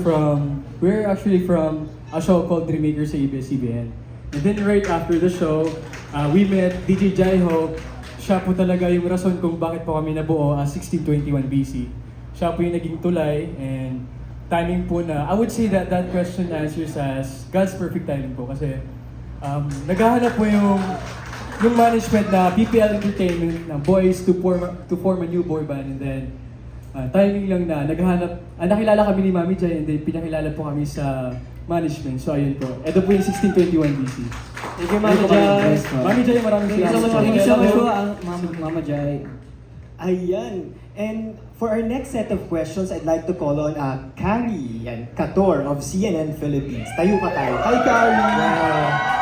from, we're actually from a show called Dreammaker sa ABS-CBN. And then right after the show, uh, we met DJ Jaiho. Siya po talaga yung rason kung bakit po kami nabuo as 1621 BC. Siya po yung naging tulay and timing po na, I would say that that question answers as God's perfect timing po kasi um, naghahanap po yung yung management na PPL Entertainment ng boys to form to form a new boy band and then Ah, timing lang na naghahanap, ah, nakilala kami ni Mami Jai and then pinakilala po kami sa management. So ayun po. Ito po yung 1621 BC. Thank you, Mama Jai. Mami Jai, maraming Thank you so much, salamat. Thank you so much po, ang Mama, Mama Jai. Ayan. And for our next set of questions, I'd like to call on uh, Carrie and Kator of CNN Philippines. Tayo ka tayo. Hi, Carrie!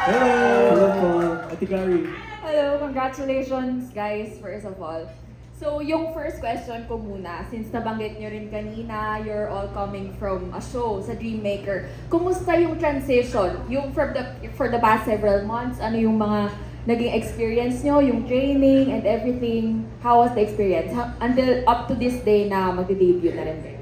Hello! Hello po. Ate Carrie. Hello, congratulations guys, first of all. So, yung first question ko muna, since nabanggit nyo rin kanina, you're all coming from a show sa Dreammaker. Kumusta yung transition? Yung from the, for the past several months, ano yung mga naging experience nyo, yung training and everything? How was the experience? Until up to this day na magde-debut na rin kayo.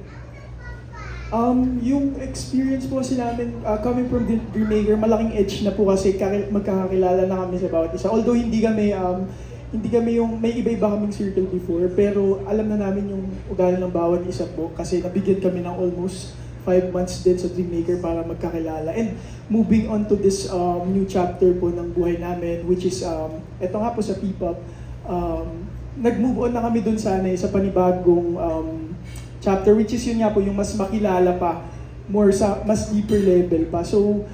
Um, yung experience po kasi namin uh, coming from Dreammaker, malaking edge na po kasi kaki- magkakakilala na kami sa bawat isa. Although hindi kami um, hindi kami yung may iba-iba kaming circle before, pero alam na namin yung ugali ng bawat isa po kasi nabigyan kami ng almost five months din sa Dreammaker para magkakilala. And moving on to this um, new chapter po ng buhay namin, which is, um, eto nga po sa P-pop, um, nag-move on na kami dun sana eh, sa panibagong um, chapter, which is yun nga po, yung mas makilala pa, more sa, mas deeper level pa. So,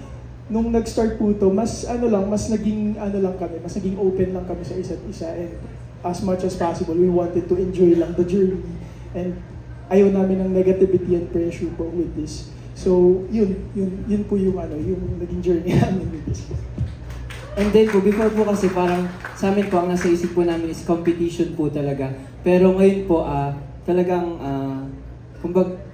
nung nag-start po to, mas ano lang, mas naging ano lang kami, mas naging open lang kami sa isa't isa and as much as possible, we wanted to enjoy lang the journey and ayaw namin ng negativity and pressure po with this. So, yun, yun, yun po yung ano, yung naging journey namin with this. And then po, before po kasi parang sa amin po, ang nasa isip po namin is competition po talaga. Pero ngayon po, ah talagang, ah kumbag,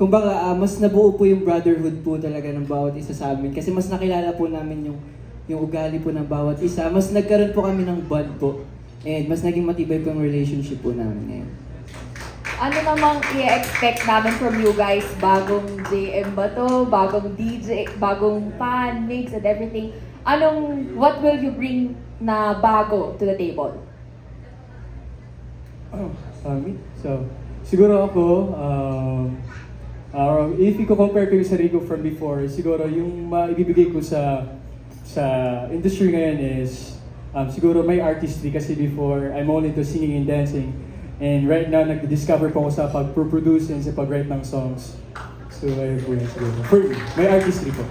kumbaga, ah, mas nabuo po yung brotherhood po talaga ng bawat isa sa amin. Kasi mas nakilala po namin yung, yung ugali po ng bawat isa. Mas nagkaroon po kami ng bond po. And mas naging matibay po yung relationship po namin ngayon. Ano namang i-expect namin from you guys? Bagong JM ba to? Bagong DJ? Bagong fan mix and everything? Anong, what will you bring na bago to the table? Oh, Sami. So, siguro ako, um, uh, if i-compare ko yung sarili ko from before, siguro yung maibibigay ko sa sa industry ngayon is um, siguro may artistry kasi before I'm only into singing and dancing and right now nag-discover po ako sa pag-produce and sa pag-write ng songs. So, ayun po yun siguro. For me, may artistry po.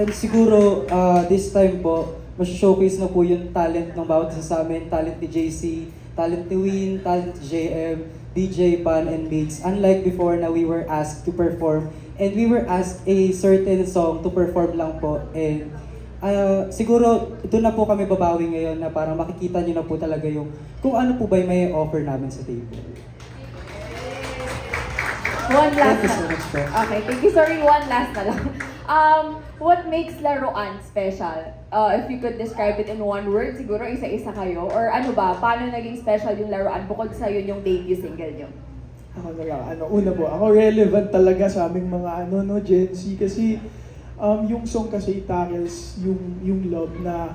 And siguro, uh, this time po, mas-showcase na po yung talent ng bawat isa sa amin. Talent ni JC, talent ni Win, talent ni JM, DJ, Pan, and Mates. Unlike before na we were asked to perform, and we were asked a certain song to perform lang po. And uh, siguro, ito na po kami babawi ngayon na parang makikita nyo na po talaga yung kung ano po ba yung may offer namin sa table. One last Thank you so much po. Okay, thank you. Sorry, one last na lang. Um, what makes laruan special? Uh, if you could describe it in one word, siguro isa-isa kayo. Or ano ba, paano naging special yung laruan bukod sa yun yung debut single nyo? Ako na lang, ano, una po, ako relevant talaga sa aming mga ano, no, Gen Z kasi um, yung song kasi tackles yung, yung love na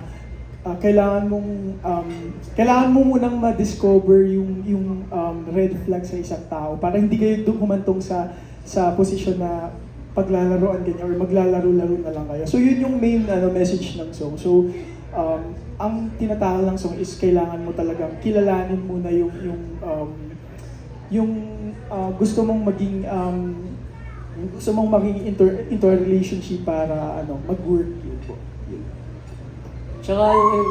ah, kailangan mong um, kailangan mo munang ma-discover yung yung um, red flag sa isang tao para hindi kayo humantong sa sa posisyon na paglalaroan ganyan or maglalaro-laro na lang kayo. So yun yung main ano message ng song. So um, ang tinatahal ng song is kailangan mo talagang kilalanin muna yung yung um, yung ah, gusto mong maging um, gusto mong maging a relationship para ano mag-work yun po. Yun. Tsaka yung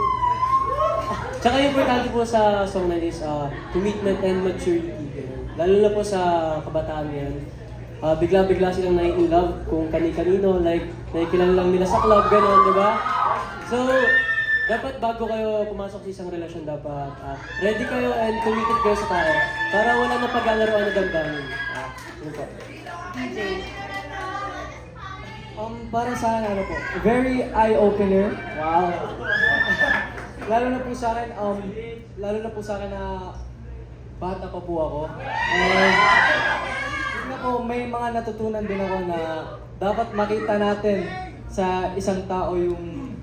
Tsaka yung importante po sa song na is uh, commitment and maturity. ganun. Lalo na po sa kabataan ngayon. Ah, bigla-bigla silang na in love kung kani-kanino, like nakikilala lang nila sa club, gano'n, di ba? So, dapat bago kayo pumasok sa isang relasyon, dapat ah, ready kayo and committed kayo sa tao para wala na paglalaroan na damdamin. Ah, yun po. DJ. Um, para sa akin, ano po, very eye-opener. Wow. lalo na po sa akin, um, lalo na po sa akin na bata pa po ako. And po, may mga natutunan din ako na dapat makita natin sa isang tao yung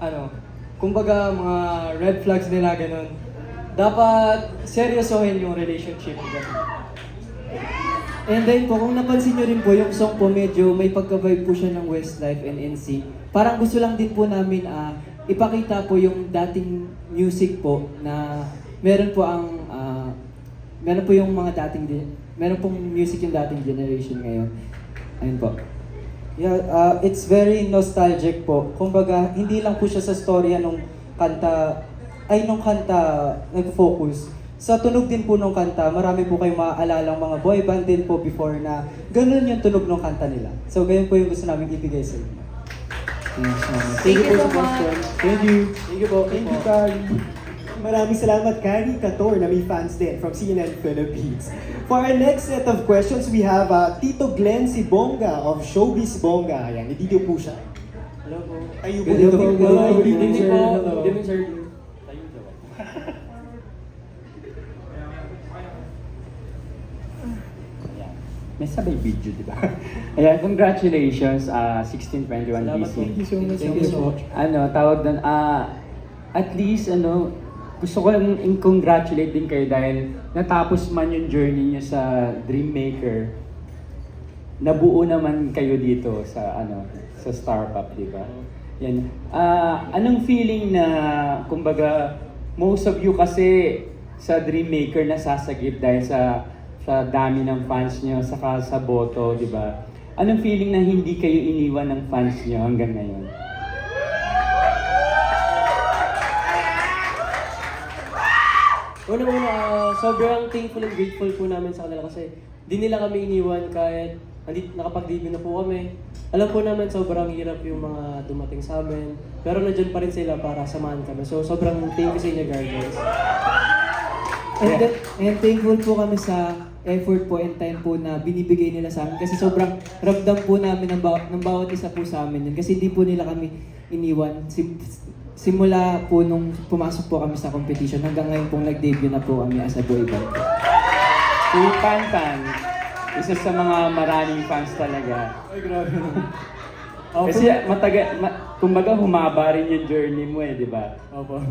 ano, kumbaga mga red flags nila ganun. Dapat seryosohin yung relationship ganun. And then po, kung napansin nyo rin po, yung song po medyo may pagka-vibe po siya ng Westlife and NC. Parang gusto lang din po namin ah, ipakita po yung dating music po na meron po ang ah, meron po yung mga dating din- meron pong music yung dating generation ngayon. Ayun po. Yeah, uh, it's very nostalgic po. Kumbaga, hindi lang po siya sa storya nung kanta, ay nung kanta nag-focus. Sa tunog din po nung kanta, marami po kayong maaalalang mga boy band din po before na ganun yung tunog ng kanta nila. So, ganyan po yung gusto namin ibigay sa inyo. Thank you so po sa much. question. Thank you. Thank you po. Thank you, Kari. Maraming salamat, Kari Kator, na may fans din from CNN Philippines. For our next set of questions, we have uh, Tito Glenn Sibonga of Showbiz Bonga. Ayan, nandito po siya. Hello po. Tayo po dito. evening po. Hello, Good evening po. evening po. Hello. Good evening, sir. Tayo po. May sabay video, di ba? Ayan, congratulations, uh, 1621 Salamat BC. Thank you so much. Thank you so much. Ano, tawag doon, ah, at least, ano, gusto ko i-congratulate din kayo dahil natapos man yung journey nyo sa Dreammaker, nabuo naman kayo dito sa, ano, sa Startup, di ba? Yan. Ah, anong feeling na, kumbaga, most of you kasi sa Dreammaker nasasagip dahil sa sa dami ng fans nyo, saka sa boto, di ba? Anong feeling na hindi kayo iniwan ng fans nyo hanggang ngayon? Una-una, ah, sobrang thankful and grateful po namin sa kanila kasi di nila kami iniwan kahit hindi nakapag-debut na po kami. Alam po namin sobrang hirap yung mga dumating sa amin. Pero nandiyan pa rin sila para samahan kami. So sobrang thank you sa inyo guys. And, then, and thankful po kami sa effort po and time po na binibigay nila sa amin kasi sobrang ramdam po namin ng, baw- ng bawat isa po sa amin yun kasi hindi po nila kami iniwan. Sim- simula po nung pumasok po kami sa competition hanggang ngayon pong nag-debut na po kami as a boy band. Si Pan Pan, isa sa mga maraming fans talaga. Ay, grabe. Oh, Kasi mataga, ma, kumbaga humaba rin yung journey mo eh, di ba? Opo.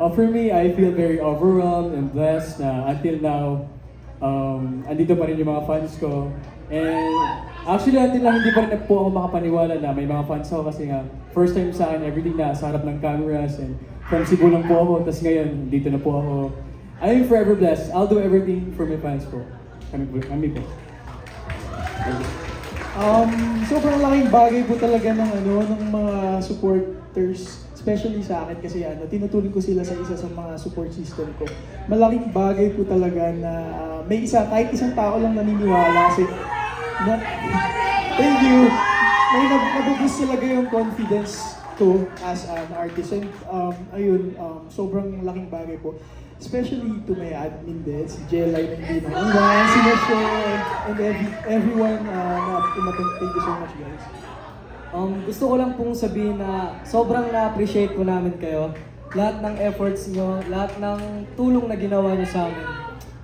Uh, for me, I feel very overwhelmed and blessed na until now, um, andito pa rin yung mga fans ko. And actually, until now, hindi pa rin po ako makapaniwala na may mga fans ako kasi nga, first time sa akin, everything na sa harap ng cameras and from Cebu lang po ako, tapos ngayon, dito na po ako. I'm forever blessed. I'll do everything for my fans po. Kami po. Kami po. Um, sobrang laking bagay po talaga ng ano ng mga supporters, especially sa akin kasi ano, tinuturing ko sila sa isa sa mga support system ko. Malaking bagay po talaga na ah, may isa kahit isang tao lang naniniwala kasi na, thank you. May nab nabuboost talaga yung confidence ko as an artist. And um, ayun, um, sobrang laking bagay po. Especially to my admin din, si Jelay na iwan, si Michelle, and every, everyone uh, na umatong. Thank you so much guys. Um, gusto ko lang pong sabihin na sobrang na-appreciate po namin kayo. Lahat ng efforts nyo, lahat ng tulong na ginawa nyo sa amin.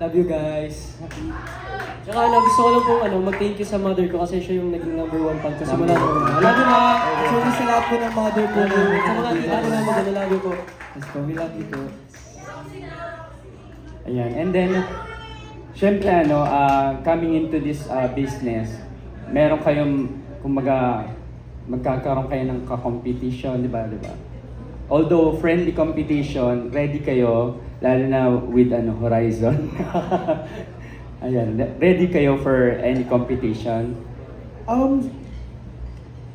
Love you guys. Tsaka ano, gusto ko lang pong ano, mag-thank you sa mother ko kasi siya yung naging number one fan ko simula nung una. Love you ma! So, sa lahat po ng mother po Sa mga tita ko ano, love you po. Yes po, we love you po. Ayan. And then, syempre ano, ah, coming into this ah, business, meron kayong, kumbaga, magkakaroon kayo ng ka-competition, di ba? Di ba? Although friendly competition, ready kayo, lalo na with ano, Horizon. Ayan, ready kayo for any competition. Um,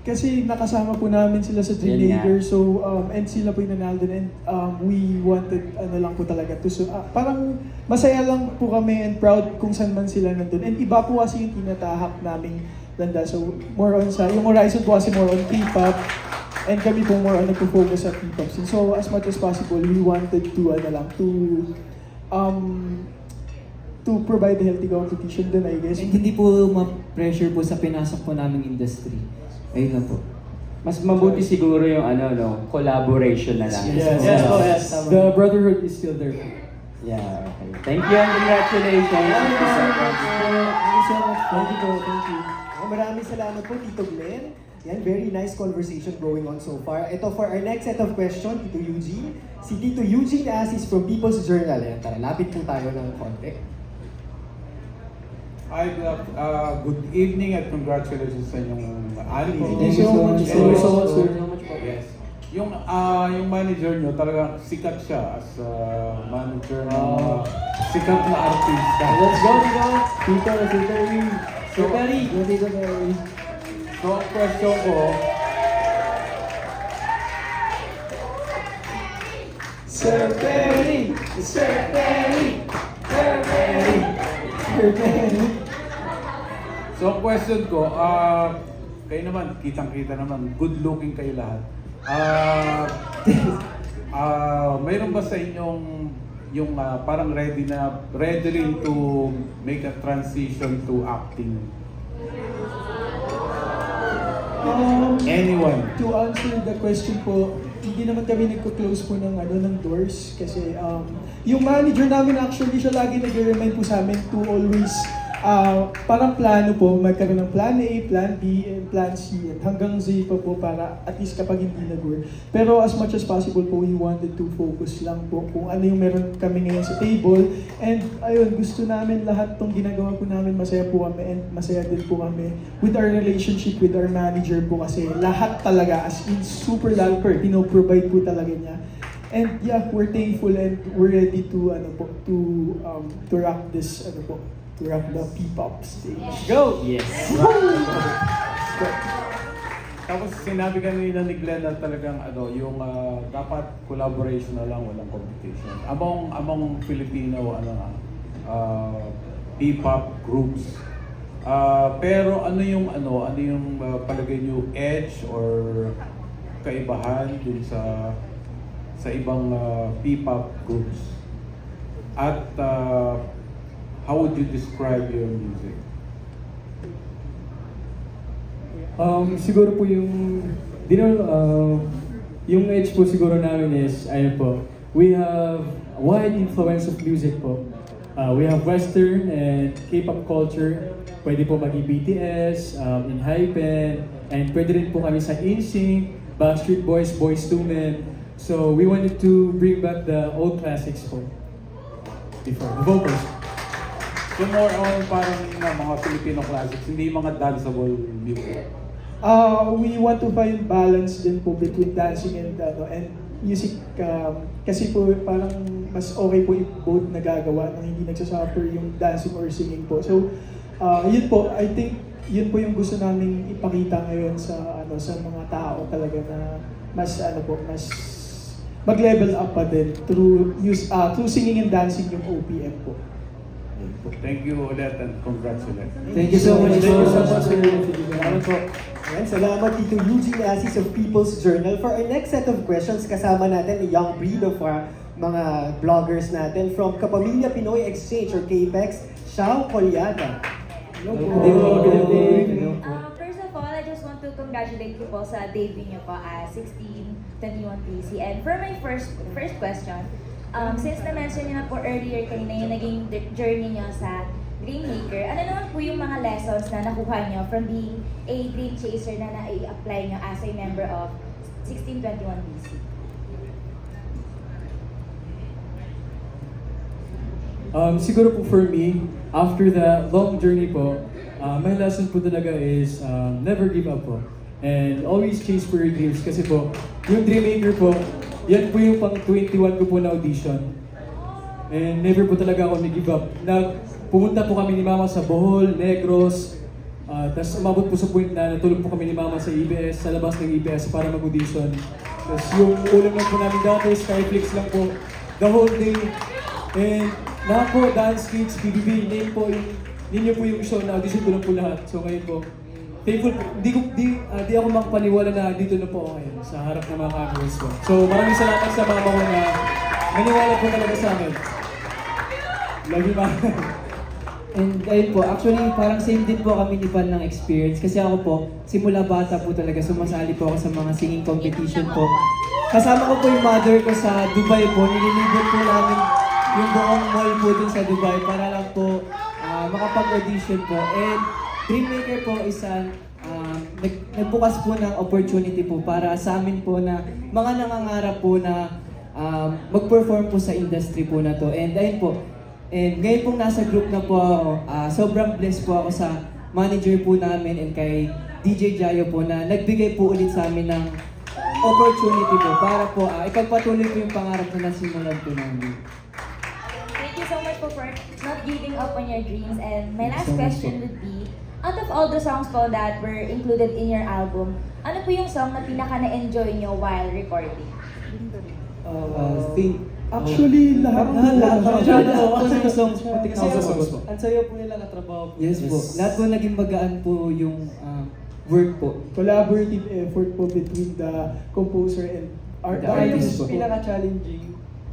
kasi nakasama po namin sila sa nga. so, um, and sila po yung nanalo and um, we wanted, ano lang po talaga, to, so, ah, parang masaya lang po kami and proud kung saan man sila nandun. And iba po kasi yung tinatahak naming landa, so more on sa, yung Horizon po kasi more on K-pop, and kami po more on nagpo-focus sa K-pop. So as much as possible, we wanted to, ano lang, to, um, to provide healthy competition din, I guess. And hindi po ma-pressure po sa pinasok po naming industry. Ayun lang po. Mas mabuti siguro yung ano, no, collaboration na lang. Yes, Yes, po, yes. The brotherhood is still there. Yeah, okay. Thank you and congratulations. Thank you so much. Thank you so much. Thank you thank you. Oh, maraming salamat po, Tito Glenn. Yan, very nice conversation going on so far. Ito for our next set of questions, Tito Eugene. Si Tito Eugene Asis from People's Journal. Yan, tara, lapit po tayo ng konti. Hi, good, uh, good evening at congratulations sa inyong anime. Thank you so much. Thank you so much, sir. Yes. Yung uh, yung manager nyo talagang sikat siya as a manager ng uh, sikat na artista. Let's go, Tito! Tito, Tito Perry! So, Go, Tito Perry! so ang question ko, Sir Perry! Sir Perry! Sir Perry! Sir Perry! So ang question ko, ah kayo naman, kitang-kita naman, good looking kayo lahat. Ah, ah, mayroon ba sa inyong yung ah, parang ready na ready rin to make a transition to acting? Um, Anyone? to answer the question po, hindi naman kami nagko-close po ng ano ng doors kasi um, yung manager namin actually siya lagi nag-remind po sa amin to always uh, parang plano po, magkaroon ng plan A, plan B, and plan C, at hanggang Z pa po para at least kapag hindi nag-work. Pero as much as possible po, we wanted to focus lang po kung ano yung meron kami ngayon sa table. And ayun, gusto namin lahat tong ginagawa po namin, masaya po kami and masaya din po kami with our relationship with our manager po kasi lahat talaga as in super lamper, pino-provide po talaga niya. And yeah, we're thankful and we're ready to ano po to um to rock this ano po to rock the P-pop stage. Go! Yes. Tapos sinabi kanina ni Glenn na talagang ano, yung ah, dapat collaboration na lang, walang competition. Among among Filipino ano ah, P-pop groups. Ah, pero ano yung ano, ano yung ah, palagay niyo edge or kaibahan dun sa sa ibang ah, P-pop groups? At ah, how would you describe your music? Um, siguro po yung, di naman, uh, yung edge po siguro namin is, ayun po, we have wide influence of music po. Uh, we have Western and K-pop culture. Pwede po maging BTS, um, Enhypen, and pwede rin po kami sa InSync, Backstreet Boys, Boys II Men. So we wanted to bring back the old classics po. Before, the vocals. So more on parang na mga Filipino classics, hindi mga danceable music. Uh, we want to find balance din po between dancing and ano and music um, kasi po parang mas okay po yung both nagagawa nang hindi nagsasuffer yung dancing or singing po. So, uh, yun po, I think yun po yung gusto namin ipakita ngayon sa ano sa mga tao talaga na mas ano po, mas mag-level up pa din through use uh, through singing and dancing yung OPM po. Thank you ulit and congratulations. Thank you so much. Thank you so much. Salamat po. Yan, salamat Tito Eugene Asis of People's Journal. For our next set of questions, kasama natin a young breed of our mga bloggers natin from Kapamilya Pinoy Exchange or KPEX, Shao Colyada. Hello po. Good evening. Uh, first of all, I just want to congratulate you po sa debut niyo po as 1621 PC. And for my first first question, um, since na-mention niyo na po earlier kanina yung naging journey niyo sa Dream Maker, ano naman po yung mga lessons na nakuha niyo from being a dream chaser na na-apply niyo as a member of 1621 PC? Um, siguro po for me, after the long journey po, uh, my lesson po talaga is um, never give up po. And always chase for your dreams. Kasi po, yung Dreammaker po, yan po yung pang 21 ko po na audition. And never po talaga ako nag-give up. Nag, pumunta po kami ni Mama sa Bohol, Negros, uh, tapos umabot po sa point na natulog po kami ni Mama sa EBS, sa labas ng EBS para mag-audition. Tapos yung ulam lang po namin dati, Skyflix lang po, the whole day. And lahat po, dance kids, BBB, name po, yung, ninyo po yung show na audition ko lang po lahat. So ngayon po, thankful, di, ko, di, ah, di ako makapaniwala na dito na po ako ngayon sa harap ng mga cameras ko. So maraming salamat sa mama ko na naniwala po talaga sa amin. Love you, mama. And ayun po, actually parang same din po kami ni Pan ng experience kasi ako po, simula bata po talaga sumasali po ako sa mga singing competition po. Kasama ko po yung mother ko sa Dubai po, nililibot po namin yung buong mall po dun sa Dubai para lang po ah, makapag-audition po. And Dreammaker po isang ah, nag, nagbukas po ng opportunity po para sa amin po na mga nangangarap po na um, mag-perform po sa industry po na to. And ayun po, and ngayon pong nasa group na po ako, ah, sobrang blessed po ako sa manager po namin and kay DJ Jayo po na nagbigay po ulit sa amin ng opportunity po para po ah, ipagpatuloy po yung pangarap na nasimulan po namin. Thank you so much po for not giving up on your dreams. And my last so question would be, out of all the songs po that were included in your album, ano po yung song na pinaka na-enjoy nyo while recording? Uh, think, Actually, lahat na lahat lahat. ng songs pati Kasi kasi songs po. ang sayo po nila katrabaho po. Yes, po. Lahat po naging magaan po yung ah, work po. Collaborative effort po between the composer and art The artist artist po. po. pinaka-challenging.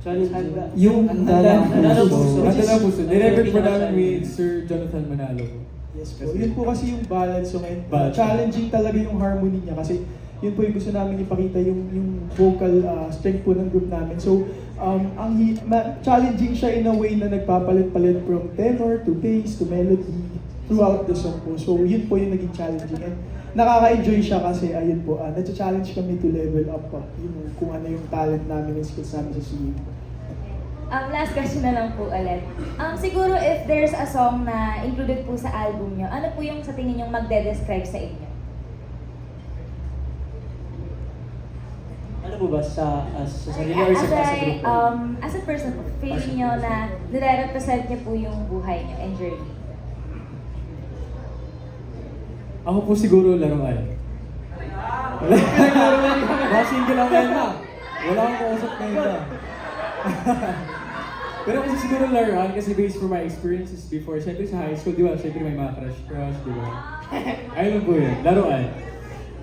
Challenge. Yung Handa lang. ng Handa ng puso. puso. Na po. Nirecord po namin with Sir Jonathan Manalo po. Yes po. Yun po kasi yung balance yung and Balance. challenging talaga yung harmony niya kasi yun po yung gusto namin ipakita yung yung vocal uh, strength po ng group namin. So, um, ang ma- challenging siya in a way na nagpapalit-palit from tenor to bass to melody throughout the song po. So, yun po yung naging challenging. And nakaka-enjoy siya kasi ayun po, uh, nag-challenge kami to level up pa yung kung ano yung talent namin and skills namin sa singing. Um, last question na lang po ulit. Um, siguro if there's a song na included po sa album nyo, ano po yung sa tingin yung magde-describe sa inyo? Ano po ba sa, as, sa sarili or sa, as, sa a, group? um, as a person po, feeling nyo na nire-represent nyo po yung buhay nyo and journey. Ako po siguro laruan. laruan. Basing ko lang ngayon na. Wala akong kausap ngayon na. Pero kasi siguro laruan kasi based from my experiences before, syempre sa high school, di ba? Syempre may mga crush-crush, di ba? Ayun po yun, laruan.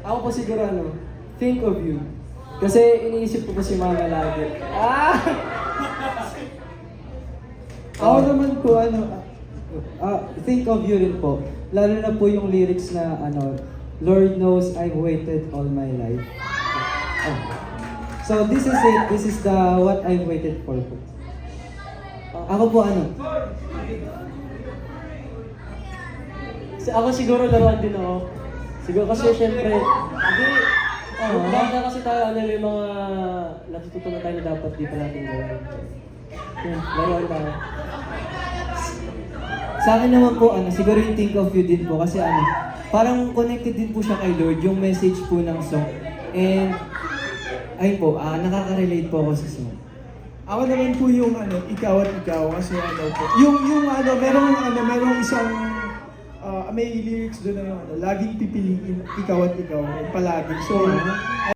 Ako po siguro ano, think of you. Kasi iniisip ko po si mama lagi. Ah! Ako naman po ano, ah, think of you rin po. Lalo na po yung lyrics na ano, Lord knows I've waited all my life. Ah. So this is it. This is the what I've waited for po. Ako po ano, Sa- Ako siguro laruan din ako. Siguro kasi syempre, hindi, oh, baka kasi tayo ano yung mga natututunan tayo na dapat di pa natin gawin. Yun, laruan tayo. Sa akin naman po, ano, siguro yung think of you din po kasi ano, parang connected din po siya kay Lord, yung message po ng song. And, ayun po, ah, nakaka-relate po ako sa song. Ako naman po yung ano, ikaw at ikaw kasi ano po. Yung yung ano, merong ano, merong isang ah, may lyrics doon na ano, laging pipiliin ikaw at ikaw, palagi. So,